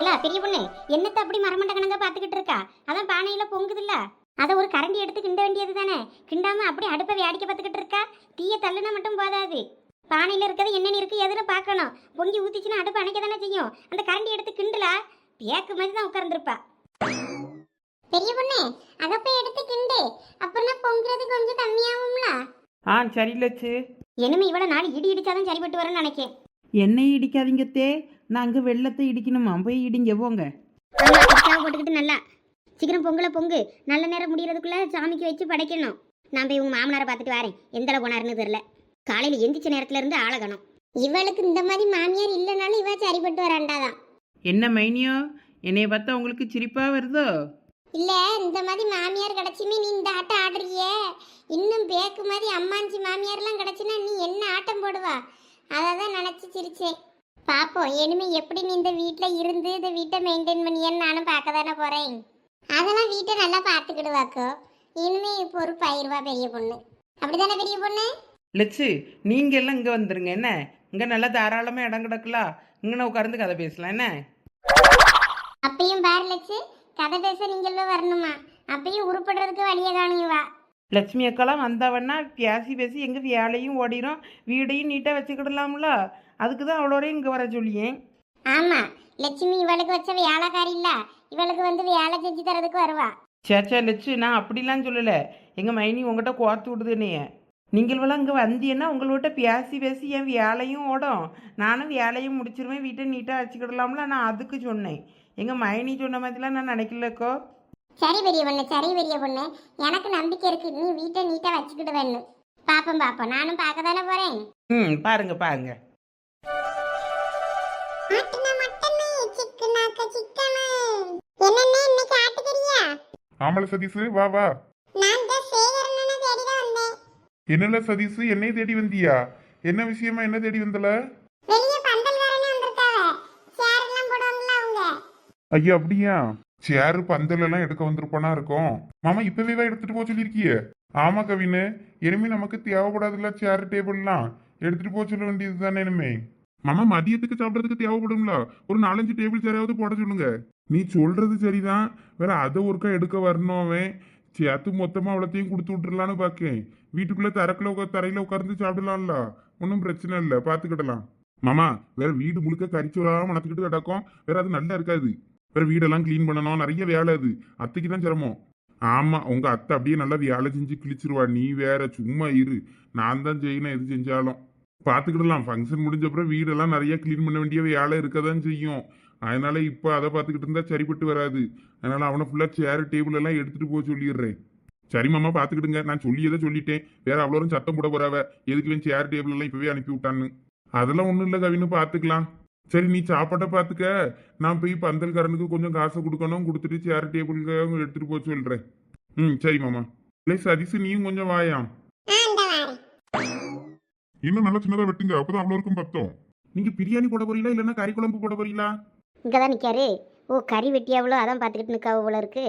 இல்ல பெரிய பொண்ணு என்னத்த அப்படி மரமண்ட கணங்க பாத்துக்கிட்டு இருக்கா? அதான் பானையில பொங்குதுல்ல. அதை ஒரு கரண்டி எடுத்து கிண்ட வேண்டியது தானே? கிண்டாம அப்படி அடுப்பை வேடிக்கை பார்த்துக்கிட்டு இருக்கா? தீய தள்ளுனா மட்டும் போதாது. பானையில இருக்கிறது என்னென்ன இருக்கு எதுன்னு பார்க்கணும். பொங்கி ஊத்திச்சுன்னா அடுப்பு அணைக்க தானே செய்யும். அந்த கரண்டி எடுத்து கிண்டலா? பேக்கு மாதிரி தான் உட்கார்ந்துருப்பா. பெரிய பொண்ணு அகப்பை எடுத்து கிண்டு. அப்படின்னா பொங்குறது கொஞ்சம் கம்மியாகும்ல? ஆ சரி லட்சு. இனிமே இவ்வளவு நாள் இடி இடிச்சாதான் சரிப்பட்டு வரும்னு நினைக்கேன். என்னையும் இடிக்காதீங்க தே. நான் அங்கே வெள்ளத்தை இடிக்கணுமா? போய் இடிங்க போங்க. போட்டுக்கிட்டு நல்லா. சீக்கிரம் பொங்கலை பொங்கு. நல்ல நேரம் முடியறதுக்குள்ள சாமிக்கு வச்சு படைக்கணும். நான் போய் உங்க மாமனாரை பார்த்துட்டு வரேன். எந்த அளவு போனாருன்னு தெரியல. காலையில எந்திரிச்ச நேரத்துல இருந்து ஆளகணும் இவளுக்கு இந்த மாதிரி மாமியார் இல்லைனாலும் இவ சரிப்பட்டு வராண்டாதான். என்ன மைனியோ? என்னைய பார்த்தா உங்களுக்கு சிரிப்பா வருதோ? இல்ல இந்த மாதிரி மாமியார் கிடைச்சுமே நீ இந்த ஆட்டம் ஆடுறியே. இன்னும் பேக்கு மாதிரி அம்மாஞ்சி மாமியார்லாம் கிடைச்சுன்னா நீ என்ன ஆட்டம் போடுவா? அதை தான் நினச்சி சிரிச்சேன். பார்ப்போம் இனிமே எப்படி நீ இந்த வீட்டில் இருந்து இந்த வீட்டை மெயின்டைன் பண்ணியன்னு நானும் பார்க்க தானே போகிறேன் அதெல்லாம் வீட்டை நல்லா பார்த்துக்கிடுவாக்கோ இனிமே பொறுப்பாயிருவா பெரிய பொண்ணு. அப்படிதானே பெரிய பொண்ணு? லட்சு நீங்க எல்லாம் இங்கே வந்துருங்க. என்ன? இங்கே நல்லா தாராளமாக இடம் கிடக்கலா? இங்கே உட்கார்ந்து கதை பேசலாம். என்ன? அப்பயும் பாரு லட்சு கதை பேச நீங்களும் வரணுமா? அப்பயும் உருப்படுறதுக்கு வழியை காணுவா லட்சுமி அக்காலாம் வந்தவன்னா பேசி பேசி எங்கள் வேலையும் ஓடிரும் வீடையும் நீட்டாக வச்சுக்கிடலாம்ல? அதுக்கு தான் அவ்வளோரையும் இங்கே வர சொல்லியேன். ஆமா லட்சுமி இவளுக்கு வச்ச வேலைக்காரி இல்ல இவளுக்கு வந்து வேலை செஞ்சு தரதுக்கு வருவா. சேச்சா லட்சு நான் அப்படிலாம் சொல்லலை. எங்கள் மைனி உங்கள்கிட்ட கோர்த்து விடுதுனையே நீங்களும் இங்கே வந்தீங்கன்னா உங்கள்கிட்ட பேசி பேசி என் வேலையும் ஓடும். நானும் வேலையும் முடிச்சிருவேன் வீட்டை நீட்டாக வச்சுக்கிடலாம்ல நான் அதுக்கு சொன்னேன். எங்கள் மைனி சொன்ன மாதிரிலாம் நான் நினைக்கலக்கோ சரி பெரிய பொண்ணு சரி பெரிய பொண்ணு. எனக்கு நம்பிக்கை இருக்கு நீ வீட்டை நீட்டா வச்சுக்கிட்டு வேணும் பாப்போம் பாப்போம். நானும் பார்க்க தானே போறேன்? ம் பாருங்க பாருங்க. என்னென்ன இன்னைக்கு ஆட்டுக்கறியா ஆமல சதீஷ் வா வா. என்னல சதீஷ் என்னை தேடி வந்தியா? என்ன விஷயமா என்ன தேடி வந்தல? ஐயா அப்படியா? சேரு பந்தல் எல்லாம் எடுக்க வந்திருப்பானா இருக்கும்? மாமா இப்பவே எடுத்துட்டு போக சொல்லியிருக்கியே ஆமா கவினு. இனிமே நமக்கு தேவைப்படாதுல்ல சேர் டேபிள்லாம் எடுத்துட்டு போக சொல்ல வேண்டியது தானே இனிமே. மாமா மதியத்துக்கு சாப்பிட்றதுக்கு தேவைப்படும்ல. ஒரு நாலஞ்சு டேபிள் சேராவது போட சொல்லுங்க. நீ சொல்றது சரிதான். வேற அதை ஒருக்கா எடுக்க வரணும் அவன். சேர்த்து மொத்தமா அவ்வளோத்தையும் கொடுத்து விட்டுறலான்னு பார்க்கேன் வீட்டுக்குள்ள தரக்குல உட்கா தரையில உட்கார்ந்து சாப்பிடலாம்ல. ஒன்றும் பிரச்சனை இல்லை. பார்த்துக்கிடலாம். மாமா வேற வீடு முழுக்க கறிச்சோரா மணத்துக்கிட்டு கிடக்கும். வேற அது நல்லா இருக்காது. வேற வீடெல்லாம் க்ளீன் பண்ணணும். நிறைய வேலை அது. அத்தைக்கு தான் சிரமம். ஆமா உங்க அத்தை அப்படியே நல்லா வேலை செஞ்சு கிழிச்சிருவா. நீ வேற சும்மா இரு. நான் தான் செய்யணும் எது செஞ்சாலும். பார்த்துக்கிடலாம் ஃபங்க்ஷன் முடிஞ்ச அப்புறம் வீடெல்லாம் நிறைய க்ளீன் பண்ண வேண்டிய வேலை இருக்க தான் செய்யும். அதனால இப்போ அதை பார்த்துக்கிட்டு இருந்தா சரிப்பட்டு வராது. அதனால அவனை ஃபுல்லாக சேர் டேபிள் எல்லாம் எடுத்துட்டு போக சொல்லிடுறேன். சரி மாமா பார்த்துக்கிடுங்க. நான் சொல்லியதை சொல்லிட்டேன். வேற அவ்வளோ சத்தம் போட போறாவ. எதுக்கு வேணும் சேர் டேபிள் எல்லாம் இப்பவே அனுப்பி விட்டான்னு. அதெல்லாம் ஒன்றும் இல்லை கவின்னு பார்த்துக்கலாம். சரி நீ சாப்பாட்டை பார்த்துக்க. நான் போய் பந்தல்காரனுக்கு கொஞ்சம் காசை கொடுக்கணும். கொடுத்துட்டு சேர் டேபிளுக்கு எடுத்துட்டு போக சொல்கிறேன் ம் சரி மாமா. இல்லை சதீஷ் நீயும் கொஞ்சம் வாயாம் இன்னும் நல்லா சின்னதா வெட்டுங்க. அப்பதான் அவ்வளோ இருக்கும் பத்தம். நீங்க பிரியாணி போட போறீங்களா? இல்லைன்னா கறி குழம்பு போட போறீங்களா? இங்க தான் நிக்காரு. ஓ கறி வெட்டியாவளோ அதான் பார்த்துக்கிட்டு நிக்காவ போல இருக்கு.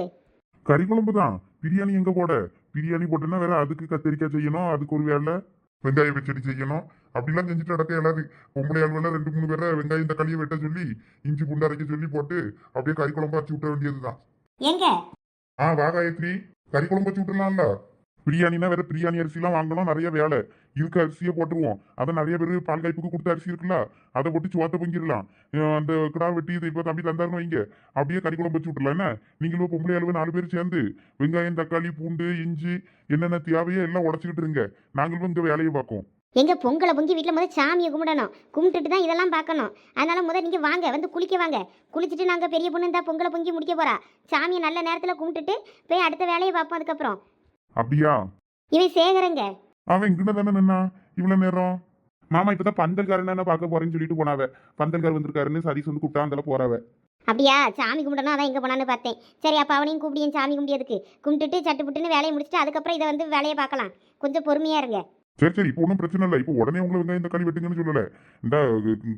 கறி குழம்பு தான். பிரியாணி எங்க போட? பிரியாணி போட்டோன்னா வேற அதுக்கு கத்திரிக்காய் செய்யணும் அதுக்கு ஒரு வேலை வெங்காயம் பச்சடி செய்யணும். அப்படிலாம் செஞ்சுட்டு நடக்க இயலாது. பொம்பளை ஆள்வெல்லாம் ரெண்டு மூணு பேரை வெங்காயம் தக்காளியை வெட்ட சொல்லி இஞ்சி பூண்டு அரைக்க சொல்லி போட்டு அப்படியே கறி குழம்பு அரைச்சி விட்ட வேண்டியதுதான். எங்க? ஆ வா காயத்ரி. கறி குழம்பு வச்சு விட்டுலாம்ல பிரியாணினா வேற பிரியாணி அரிசிலாம் வாங்கணும் நிறைய வேலை. இதுக்கு அரிசியை போட்டுருவோம். அதை நிறைய பேர் பால் காய்ப்புக்கு கொடுத்த அரிசி இருக்குல்ல அதை போட்டு சோத்த பொங்கிடலாம். அந்த கிடா வெட்டி இதை இப்போ தம்பி தந்தாருன்னு வைங்க. அப்படியே கறி குழம்பு வச்சு விட்டுலாம் என்ன? நீங்களும் பொம்பளை அளவு நாலு பேர் சேர்ந்து வெங்காயம் தக்காளி பூண்டு இஞ்சி என்னென்ன தேவையோ எல்லாம் உடச்சிக்கிட்டு இருங்க. நாங்களும் இந்த வேலையை பார்ப்போம். எங்க பொங்கலை பொங்கி வீட்டில் முதல் சாமியை கும்பிடணும். கும்பிட்டுட்டு தான் இதெல்லாம் பார்க்கணும். அதனால முதல் நீங்கள் வாங்க வந்து குளிக்க வாங்க. குளிச்சுட்டு நாங்கள் பெரிய பொண்ணு இந்த பொங்கலை பொங்கி முடிக்க போறா. சாமியை நல்ல நேரத்தில் கும்பிட்டுட்டு போய் அடுத்த வேலையை பார்ப்போம் அதுக்கப்புறம். அப்படியா? இவன் சேகரங்க. அவன் இங்கிட்ட தானே நின்னா? இவ்வளவு நேரம். மாமா இப்பதான் பந்தல்காரன் பார்க்க போறேன்னு சொல்லிட்டு போனாவ. பந்தல்கார் வந்திருக்காருன்னு சதீஷ் வந்து கூப்பிட்டா அந்த போறாவ. அப்படியா? சாமி கும்பிடணும் அதான் எங்கே போனான்னு பார்த்தேன். சரி அப்போ அவனையும் கூப்பிடியும் சாமி கும்பிடியதுக்கு கும்பிட்டுட்டு சட்டு புட்டுன்னு வேலையை முடிச்சுட்டு அதுக்கப்புறம் இதை வந்து வேலையை பார்க்கலாம். கொஞ்சம் பொறுமையாக இருங்க. சரி சரி இப்போ ஒன்றும் பிரச்சனை இல்லை. இப்போ உடனே உங்களை வெங்காயம் தக்காளி வெட்டுங்கன்னு சொல்லல. இந்த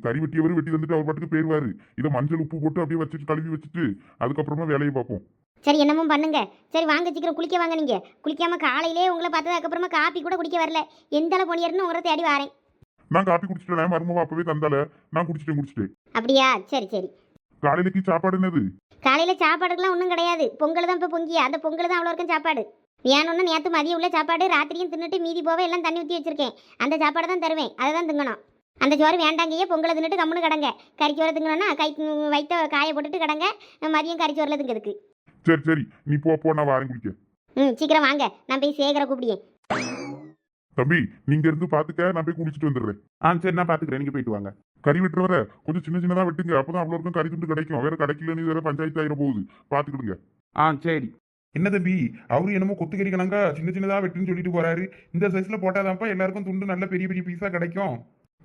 கறி வெட்டியவர் வெட்டி வந்துட்டு அவர் பாட்டுக்கு போயிருவாரு. இதை மஞ்சள் உப்பு போட்டு அப்படியே வச்சுட்டு கழுவி வச்சுட்டு அதுக்கப்புறமா வேலையை பார்ப்போம். சரி என்னமோ பண்ணுங்க. சரி வாங்க சீக்கிரம் குளிக்க வாங்க நீங்கள் குளிக்காம காலையிலே உங்களை பார்த்தது அதுக்கப்புறமா காப்பி கூட குடிக்க வரல. எந்த அளவு பொணியர்னு உங்களை தேடி வரேன். நான் காப்பி குடிச்சிட்டேன் மருமவா அப்பவே தந்தால. நான் குடிச்சிட்டேன் குடிச்சிட்டேன். அப்படியா? சரி சரி. காலையிலக்கு சாப்பாடு என்னது? காலையில் சாப்பாடுக்கெல்லாம் ஒன்றும் கிடையாது. பொங்கல் தான் இப்போ பொங்கி அந்த பொங்கல் தான் அவ்வளோ இருக்கும் சாப்பாடு. வேணும்னா நேற்று மதியம் உள்ள சாப்பாடு ராத்திரியும் தின்னுட்டு மீதி போக எல்லாம் தண்ணி ஊற்றி வச்சிருக்கேன். அந்த சாப்பாடு தான் தருவேன். அதை தான் திங்கணும். அந்த சோறு வேண்டாங்கயே பொங்கலை தின்னுட்டு கம்முன்னு கடங்க. கறிச்சோறு திங்கணும்னா கை வைத்த காய போட்டுட்டு கடங்க. மதியம் கறிச்சோறில் திங்கிறதுக்கு. சரி சரி. நீ போ போ நான் வாரம் குடிக்க. ம் சீக்கிரம் வாங்க. நான் போய் சேகர கூப்பிடியேன் தம்பி நீங்க இருந்து பாத்துக்க நான் போய் குடிச்சிட்டு வந்துடுறேன். ஆ சரி நான் பாத்துக்கிறேன். நீங்க போயிட்டு வாங்க. கறி வெட்டுறவர கொஞ்சம் சின்ன சின்னதா வெட்டுங்க. அப்பதான் அவ்வளோருக்கும் கறி துண்டு கிடைக்கும். வேற கிடைக்கலன்னு வேற பஞ்சாயத்து ஆயிரம் போகுது. பாத்துக்கிடுங்க. ஆ சரி. என்ன தம்பி அவரு என்னமோ கொத்துக்கறி கணங்கா சின்ன சின்னதா வெட்டுன்னு சொல்லிட்டு போறாரு. இந்த சைஸ்ல போட்டாதான்ப்பா எல்லாருக்கும் துண்டு நல்ல பெரிய பெரிய பீஸா கிடைக்கும்.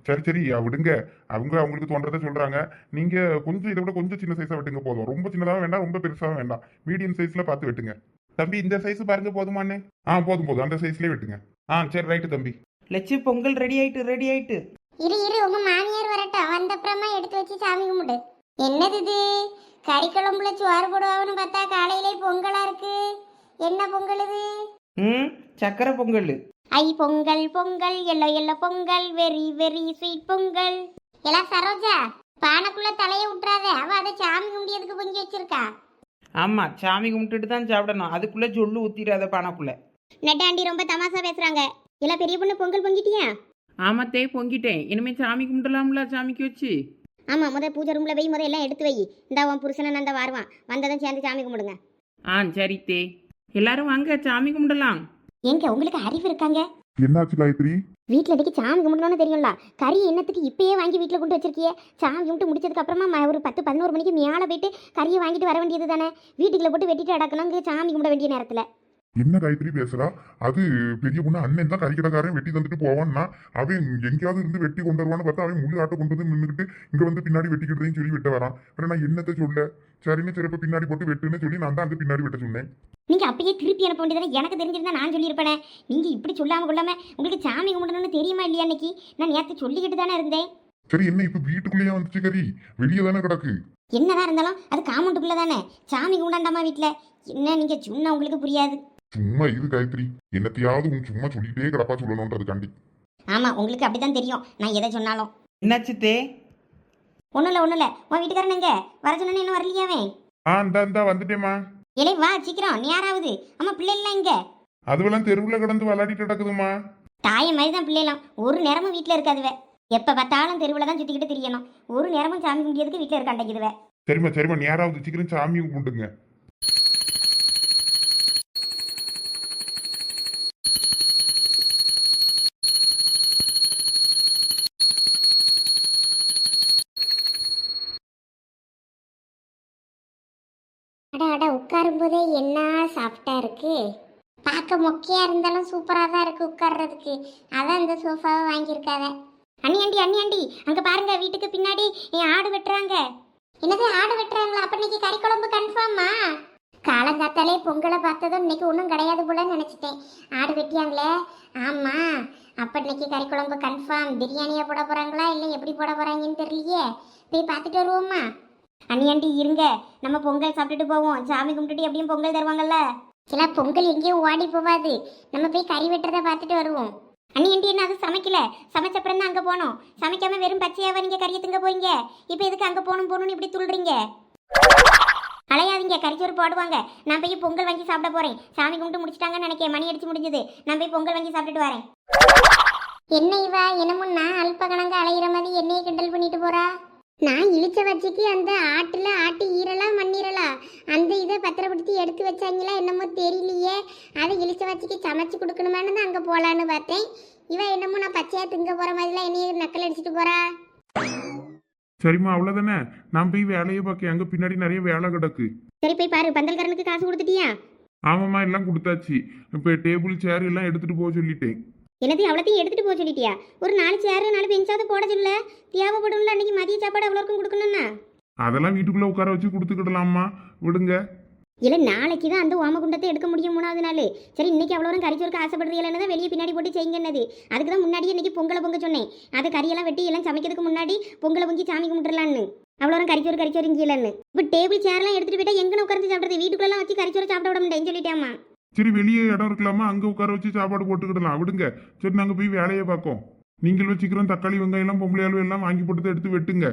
சரி சரி. விடுங்க. அவங்க அவங்களுக்கு தோன்றதை சொல்றாங்க. நீங்க கொஞ்சம் இதை விட கொஞ்சம் சின்ன சைஸா வெட்டுங்க போதும். ரொம்ப சின்னதாக வேண்டாம் ரொம்ப பெருசாக வேண்டாம். மீடியம் சைஸ்ல பார்த்து வெட்டுங்க. தம்பி இந்த சைஸ் பாருங்க போதுமானே ஆ போதும் போதும். அந்த சைஸ்லயே வெட்டுங்க. ஆ சரி ரைட்டு தம்பி. லட்சு பொங்கல் ரெடி ஆயிட்டு ரெடி ஆயிட்டு. இரு இரு. உங்க மாமியார் வரட்டும். வந்தப்புறமா எடுத்து வச்சு சாமி கும்பிடு. என்னது இது? கறி குழம்புல சோறு போடுவாங்கன்னு பார்த்தா காலையிலே பொங்கலா இருக்கு. என்ன பொங்கல் இது? ம் சக்கரை பொங்கல். ஐ Pongal Pongal yellow yellow Pongal very very sweet Pongal. எல்லாம் சரோஜா பானைக்குள்ள தலைய விட்டுறாத அவ அதை சாமி கும்பிடியதுக்கு பொங்கி வச்சிருக்கா. ஆமா சாமி கும்பிட்டுட்டு தான் சாப்பிடணும். அதுக்குள்ள ஜொல்லு ஊத்திடாத பானைக்குள்ள. நெட்டாண்டி ரொம்ப தமாசா பேசுறாங்க. எல்லாம் பெரிய பொண்ணு பொங்கல் பொங்கிட்டியா? ஆமாத்தே பொங்கிட்டேன். இனிமே சாமி கும்பிடலாம்ல சாமிக்கு வச்சு. ஆமா முத பூஜை ரூம்ல போய் முத எல்லாம் எடுத்து வை. இந்த உன் புருஷனை நந்த வருவான். வந்ததும் சேர்ந்து சாமி கும்பிடுங்க. ஆ சரி தே எல்லாரும் வாங்க சாமி கும்பிடலாம். எங்க உங்களுக்கு அறிவு இருக்காங்க? என்னாச்சு காயத்ரி? வீட்டில் எதுக்கு சாமி கும்பிடணும்னு தெரியும்ல. கறி என்னத்துக்கு இப்பயே வாங்கி வீட்டில் கொண்டு வச்சிருக்கியே? சாமி கும்பிட்டு முடிச்சதுக்கு அப்புறமா ஒரு பத்து பதினோரு மணிக்கு மேலே போயிட்டு கறியை வாங்கிட்டு வர வேண்டியது தானே வீட்டுக்குள்ள போட்டு வெட்டிட்டு அடக்கணுங்க சாமி கும்பிட வேண்டிய நேரத்தில். என்ன காயத்ரி பேசுறா? அது பெரிய பொண்ணு அண்ணன் தான் கறிக்கடைக்காரன் வெட்டி தந்துட்டு போவான்னா அவன் எங்கேயாவது இருந்து வெட்டி கொண்டு வருவான்னு பார்த்தா அவன் முள்ளு ஆட்டை கொண்டு வந்து நின்றுட்டு இங்க வந்து பின்னாடி வெட்டிக்கிட்டதையும் சொல்லி வெட்ட வரான். வேற நான் என்னத்தை சொல்ல? சரின்னு சிறப்பு பின்னாடி போட்டு வெட்டுன்னு சொல்லி நான் தான் அங்க பின்னாடி வெட்ட சொன்னேன். நீங்கள் அப்பயே திருப்பி அனுப்ப வேண்டியதானே? எனக்கு தெரிஞ்சிருந்தா நான் சொல்லியிருப்பேனே. நீங்கள் இப்படி சொல்லாமல் கொள்ளாம உங்களுக்கு சாமி கும்பிடணும்னு தெரியுமா இல்லையா அன்னைக்கு? நான் நேற்று சொல்லிக்கிட்டு தானே இருந்தேன். சரி என்ன இப்ப வீட்டுக்குள்ளேயே வந்துச்சு கறி? வெளியே தானே கிடக்கு? என்னதான் இருந்தாலும் அது காமௌண்ட்டுக்குள்ளே தானே. சாமி கும்பிடாண்டாமா வீட்டில்? என்ன நீங்கள் சொன்னா உங்களுக்கு புரியாது. சும்மா இது காயத்ரி. என்னத்தையாவது உன் சும்மா சொல்லிட்டே கிடப்பா சொல்லணுன்றதுக்காண்டி. ஆமாம் உங்களுக்கு அப்படி தான் தெரியும். நான் எதை சொன்னாலும். என்னாச்சு தே ஒன்றும் இல்லை ஒன்றும் இல்லை உன் வீட்டுக்காரன் எங்க? வர சொன்னேன்னு இன்னும் வரலையாவே ஆ இந்தா இந்தா வந்துட்டேம்மா. இலை வா சீக்கிரம். நேராவது அம்மா பிள்ளைலாம் இங்க அதுவெல்லாம் தெருவில் கிடந்து விளையாடிட்டு கிடக்குதுமா தாய மாதிரி தான் பிள்ளைலாம். ஒரு நேரமும் வீட்டில் இருக்காதுவ. எப்போ பார்த்தாலும் தெருவில் தான் சுற்றிக்கிட்டு தெரியணும். ஒரு நேரமும் சாமி கும்பிடியதுக்கு வீட்டில் இருக்காண்டக்குதுவ சரிம்மா சரிம்மா. நேராவது சீக்கிரம் சாமி கும்பிட்டுங்க உட்காரும் என்ன சாஃப்டா இருக்கு? பார்க்க மொக்கையா இருந்தாலும் சூப்பரா தான் இருக்கு உட்கார்றதுக்கு. அதான் இந்த சோஃபாவை வாங்கியிருக்காத. அண்ணி ஆண்டி அண்ணி ஆண்டி அங்க பாருங்க வீட்டுக்கு பின்னாடி என் ஆடு வெட்டுறாங்க. என்னது ஆடு வெட்டுறாங்களா? அப்ப இன்னைக்கு கறி குழம்பு கன்ஃபார்மா காலங்காத்தாலே பொங்கலை பார்த்ததும் இன்னைக்கு ஒன்றும் கிடையாது போல நினச்சிட்டேன். ஆடு வெட்டியாங்களே? ஆமாம் அப்போ இன்னைக்கு கறி குழம்பு கன்ஃபார்ம் பிரியாணியாக போட போகிறாங்களா இல்லை எப்படி போட போகிறாங்கன்னு தெரியலையே. போய் பார்த்துட்டு வருவோமா? அண்ணி ஆண்டி இருங்க. நம்ம பொங்கல் சாப்பிட்டுட்டு போவோம். சாமி கும்பிட்டுட்டு எப்படியும் பொங்கல் தருவாங்கல்ல? சில பொங்கல் எங்கேயும் ஓடி போவாது. நம்ம போய் கறி வெட்டுறதை பார்த்துட்டு வருவோம். அண்ணி ஆண்டி என்ன அது சமைக்கல? சமைச்சப்புறம் தான் அங்கே போனோம். சமைக்காம வெறும் பச்சையாவா நீங்க கறியை திங்க போறீங்க. இப்போ எதுக்கு அங்கே போகணும் போகணும்னு இப்படி துள்ளுறீங்க? அலையாதீங்க. கறிச்சோறு போடுவாங்க. நான் போய் பொங்கல் வாங்கி சாப்பிட போறேன். சாமி கும்பிட்டு முடிச்சிட்டாங்கன்னு நினைக்கிறேன் மணி அடிச்சு முடிஞ்சது. நான் போய் பொங்கல் வாங்கி சாப்பிட்டுட்டு வரேன். என்ன இவா? என்னமோ நான் அல்ப கணங்க அலையிற மாதிரி என்னைய கிண்டல் பண்ணிட்டு போறா? நான் இழிச்ச வச்சுக்கு அந்த ஆட்டுல ஆட்டு ஈரலா மண்ணீரலா அந்த இதை பத்திரப்படுத்தி எடுத்து வச்சாங்களா என்னமோ தெரியலையே. அதை இழிச்ச வச்சுக்கு சமைச்சு கொடுக்கணுமான்னு தான் அங்கே போகலான்னு பார்த்தேன். இவன் என்னமோ நான் பச்சையா திங்க போற மாதிரிலாம் என்னைய நக்கல் அடிச்சிட்டு போறா. சரிம்மா அவ்வளோதானே நான் போய் வேலையை பார்க்க அங்கே பின்னாடி நிறைய வேலை கிடக்கு. சரி போய் பாரு. பந்தல்காரனுக்கு காசு கொடுத்துட்டியா? ஆமாம்மா எல்லாம் கொடுத்தாச்சு. இப்போ டேபிள் சேர் எல்லாம் எடுத்துட்டு போக சொல்லிட்டேன். என்னது அவ்வளோத்தையும் எடுத்துட்டு போக சொல்லிட்டியா? ஒரு நாலு சேரு நாலு பெஞ்சாவது போட சொல்ல. தேவைப்படும்ல அன்னைக்கு மதிய சாப்பாடு அவ்வளோருக்கும் கொடுக்கணும்னா? அதெல்லாம் வீட்டுக்குள்ளே உட்கார வச்சு கொடுத்துக்கிடலாம்மா விடுங்க. இல்லை நாளைக்கு தான் அந்த ஓமகுண்டத்தை எடுக்க முடியும் மூணாவது நாள். சரி இன்னைக்கு அவ்வளோ கறிச்சோருக்கு ஆசைப்படுறீங்களன்னு தான் வெளியே பின்னாடி போட்டு செய்யுங்கன்னது அதுக்கு தான் முன்னாடியே இன்னைக்கு பொங்கலை பொங்க சொன்னேன். அதை கறியெல்லாம் வெட்டி எல்லாம் சமைக்கிறதுக்கு முன்னாடி பொங்கலை பொங்கி சாமி கும்பிட்டுலான்னு அவ்வளோ கறிச்சோறு கறிச்சோறு இங்கேலன்னு இப்போ டேபிள் சேர்லாம் எடுத்துட்டு போயிட்டா எங்கே உட்காந்து சாப்பிட்றது? வீட்டுக்குள்ளலாம் வச்சு கறிச்சோறு சாப்பிட விட முடியேன்னு சொல்லிட்டேம்மா. சரி வெளியே இடம் இருக்கலாமா? அங்கே உட்கார வச்சு சாப்பாடு போட்டுக்கிடலாம். விடுங்க. சரி நாங்கள் போய் வேலையை பார்க்கோம். நீங்கள் வச்சுக்கிறோம் தக்காளி வெங்காயம் எல்லாம் பொம்பளை அளவு எல்லாம் வாங்கி போட்டு எடுத்து வெட்டுங்க.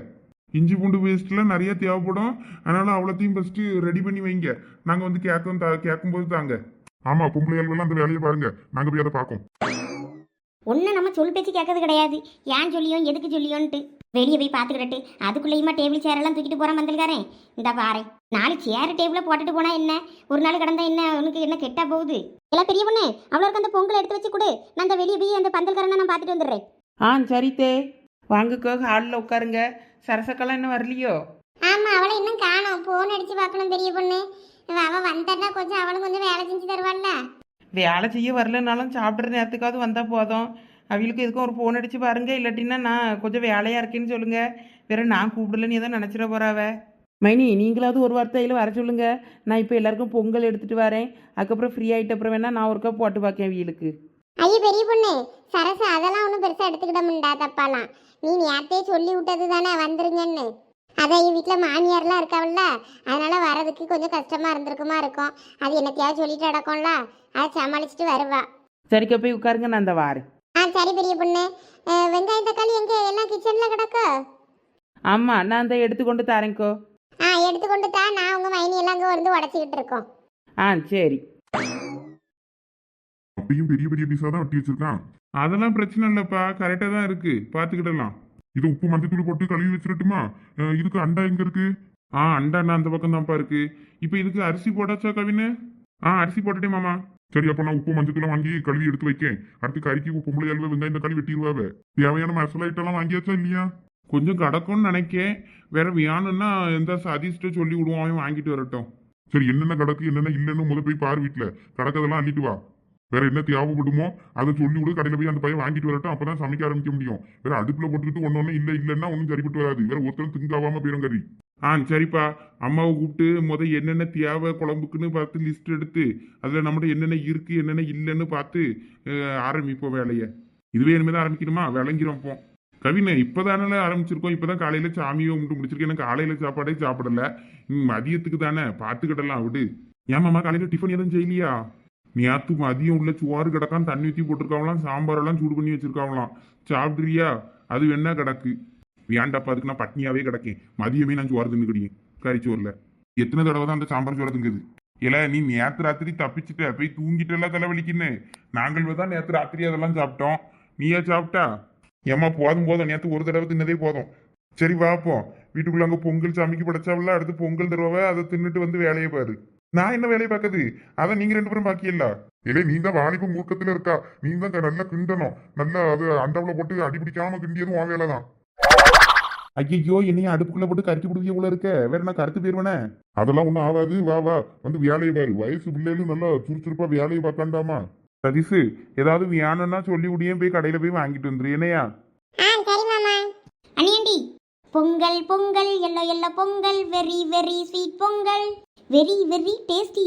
இஞ்சி பூண்டு பேஸ்ட்லாம் நிறைய தேவைப்படும். அதனால அவ்வளோத்தையும் ஃபஸ்ட்டு ரெடி பண்ணி வைங்க. நாங்கள் வந்து கேட்கும் தா கேட்கும்போது தாங்க. ஆமாம் பொம்பளை பொம்பளைகள் அந்த வேலையை பாருங்க. நாங்கள் போய் அதை பார்க்கோம். ஒன்றும் நம்ம சொல் பேச்சு கேட்கறது கிடையாது. ஏன் சொல்லியோ எதுக்கு சொல்லியோன்ட்டு. வெளியே போய் பார்த்துக்கிட்டு அதுக்குள்ளேயுமா டேபிள் சேரெல்லாம் தூக்கிட்டு போகிறான் பந்தல்காரன் இந்த பாரு. நாலு சேர் டேபிளை போட்டுட்டு போனா என்ன? ஒரு நாள் கடந்தா என்ன? உனக்கு என்ன கெட்டா போகுது? எல்லாம் பெரிய பொண்ணு அவ்வளோக்கு அந்த பொங்கலை எடுத்து வச்சு கொடு. நான் அந்த வெளியே போய் அந்த பந்தல்காரனை நான் பார்த்துட்டு வந்துடுறேன். ஆ சரி தே. வாங்கக்கோ ஹாலில் உட்காருங்க. சரசக்கெல்லாம் இன்னும் வரலையோ? ஆமா அவளை இன்னும் காணோம். போன் அடிச்சு பார்க்கணும் பெரிய பொண்ணு. அவ வந்தா கொஞ்சம் அவளும் கொஞ்சம் வேலை செஞ்சு தருவாள்ல. வேலை செய்ய வரலனாலும் சாப்பிட்ற நேரத்துக்காவது வந்தால் போதும். அவங்களுக்கு எதுக்கும் ஒரு ஃபோன் அடித்து பாருங்க இல்லாட்டின்னா நான் கொஞ்சம் வேலையாக இருக்கேன்னு சொல்லுங்கள் வேற நான் கூப்பிடலன்னு ஏதோ நினச்சிட போறாவ. மைனி நீங்களாவது ஒரு வார்த்தையில் வர சொல்லுங்க. நான் இப்போ எல்லாருக்கும் பொங்கல் எடுத்துட்டு வரேன். அதுக்கப்புறம் ஃப்ரீ ஆகிட்ட அப்புறம் வேணா நான் ஒருக்கா போட்டு பார்க்கேன் வீலுக்கு ஐயோ பெரிய பொண்ணு சரசு அதெல்லாம் ஒன்றும் பெருசாக எடுத்துக்கிட முடியா தப்பாலாம் நீ நேரத்தையே சொல்லி விட்டது தானே வந்துருங்கன்னு. அதான் என் வீட்டில் மாமியார்லாம் இருக்காவல்ல அதனால வரதுக்கு கொஞ்சம் கஷ்டமா இருந்திருக்குமா இருக்கும். அது என்னத்தையாவது சொல்லிட்டு நடக்கும்ல அதை சமாளிச்சுட்டு வருவா. சரிக்கா போய் உட்காருங்க நான் அந்த வாரேன். ஆ சரி பெரிய பொண்ணு. அஹ், வெங்காயம் தக்காளி எங்க? எல்லாம் கிச்சனில் கிடக்கு? ஆமாம் நான் அந்த எடுத்துக்கொண்டு தரேன்க்கோ. ஆ எடுத்துக்கொண்டு தான் நான் உங்கள் மைனி எல்லாம் அங்கே வந்து உடச்சிக்கிட்டு இருக்கோம். ஆ சரி. அப்பயும் பெரிய பெரிய பீஸா தான் வெட்டி வச்சிருக்கான். அதெல்லாம் பிரச்சனை இல்லப்பா கரெக்டா தான் இருக்கு. பாத்துக்கிடலாம் இது உப்பு மஞ்சத்தூள் போட்டு கழுவி வச்சிடட்டுமா? இதுக்கு அண்டா எங்க இருக்கு? ஆ அண்டா என்ன அந்த பக்கம் தான்ப்பா இருக்கு. இப்போ இதுக்கு அரிசி போடாச்சா கவினு? ஆ அரிசி போட்டுட்டே மாமா. சரி அப்ப நான் உப்பு மஞ்சத்தூள் வாங்கி கழுவி எடுத்து வைக்கேன். அடுத்து கறிக்கு உப்பு முளை அல்வா வெங்காயம் தக்காளி வெட்டிடுவாவ தேவையான மசாலா ஐட்டம்லாம் வாங்கியாச்சா இல்லையா? கொஞ்சம் கிடக்கும்னு நினைக்கேன். வேற வேணும்னா எந்த சதீஷ்ட சொல்லி விடுவோம் அவன் வாங்கிட்டு வரட்டும். சரி என்னென்ன கிடக்கு என்னென்ன இல்லைன்னு முத போய் பாரு வீட்டில் கிடக்கதெல்லாம் அள்ளிட்டு வா. வேற என்ன தேவைப்படுமோ அதை சொல்லி விடு கடையில் போய் அந்த பையன் வாங்கிட்டு வரட்டும் அப்பதான் சமைக்க ஆரம்பிக்க முடியும். வேற அடுப்புல போட்டுக்கிட்டு ஒண்ணு ஒண்ணு இல்ல இல்லன்னா ஒன்றும் சரிப்பட்டு வராது. வேற ஒருத்தரும் திங்காவாம போயிடும் கறி. ஆ சரிப்பா. அம்மாவை கூப்பிட்டு முத என்னென்ன தேவை குழம்புக்குன்னு பார்த்து லிஸ்ட் எடுத்து அதில் நம்மகிட்ட என்னென்ன இருக்கு என்னென்ன இல்லைன்னு பார்த்து ஆரம்பிப்போம் வேலையை. இதுவே இனிமேதான் ஆரம்பிக்கணுமா? விளங்கிறோம் அப்போ. கவினை இப்போதானே ஆரம்பிச்சிருக்கோம். இப்பதான் காலையில் சாமியை கும்பிட்டு முடிச்சிருக்கேன் எனக்கு காலையில் சாப்பாடே சாப்பிடல. மதியத்துக்கு தானே? பார்த்துக்கிடலாம் விடு. ஏமாம்மா காலையில் டிஃபன் எதுவும் செய்யலையா? நேத்து மதியம் உள்ள சோறு கிடக்கான் தண்ணி ஊற்றி போட்டிருக்காங்களாம் சாம்பாரெல்லாம் சூடு பண்ணி வச்சிருக்காங்களாம் சாப்பிட்றியா? அது வேணா கிடக்கு? வேண்டாப்பா அதுக்கு நான் பட்னியாவே கிடக்கேன் மதியமே நான் சோறு தின்னுக்கிடியேன் கறிச்சோறுல எத்தனை தடவை தான் அந்த சாம்பார் சோறு திங்குது இல்ல நீ நேற்று ராத்திரி தப்பிச்சுட்ட போய் தூங்கிட்டு எல்லாம் தலைவலிக்குன்னு. நாங்கள் தான் நேற்று ராத்திரி அதெல்லாம் சாப்பிட்டோம். நீயா சாப்பிட்டா? ஏம்மா போதும் போதும். நேற்று ஒரு தடவை தின்னதே போதும். சரி வாப்போம் வீட்டுக்குள்ள அங்கே பொங்கல் சாமிக்கு படைச்சாவில்ல அடுத்து பொங்கல் தருவாவ அதை தின்னுட்டு வந்து வேலையை பாரு. நான் என்ன வேலையை பார்க்குது அதை நீங்க ரெண்டு பேரும் பாக்கியல்ல இல்லை நீ தான் வாலிப மூர்க்கத்துல இருக்கா? நீ தான் நல்லா கிண்டணும். நல்லா அது அண்டவுல போட்டு அடிபிடிக்காம கிண்டியதும் உன் வேலை தான். ஐயோ என்னையும் அடுப்புக்குள்ள போட்டு கருத்து பிடிக்க உள்ள இருக்க. வேற நான் கருத்து போயிருவனே அதெல்லாம் ஒன்றும் ஆகாது. வா வா. வந்து வேலையை பாரு. வயசு பிள்ளைகளும் நல்லா சுறுசுறுப்பா வேலையை பார்க்காண்டாமா சதீஷு ஏதாவது வேணும்னா சொல்லி விடியும் போய் கடையில போய் வாங்கிட்டு வந்துரு. என்னையா? ஆ சரி மாமா. அண்ணியண்டி Pongal Pongal yellow yellow Pongal. Very very sweet Pongal. Very very tasty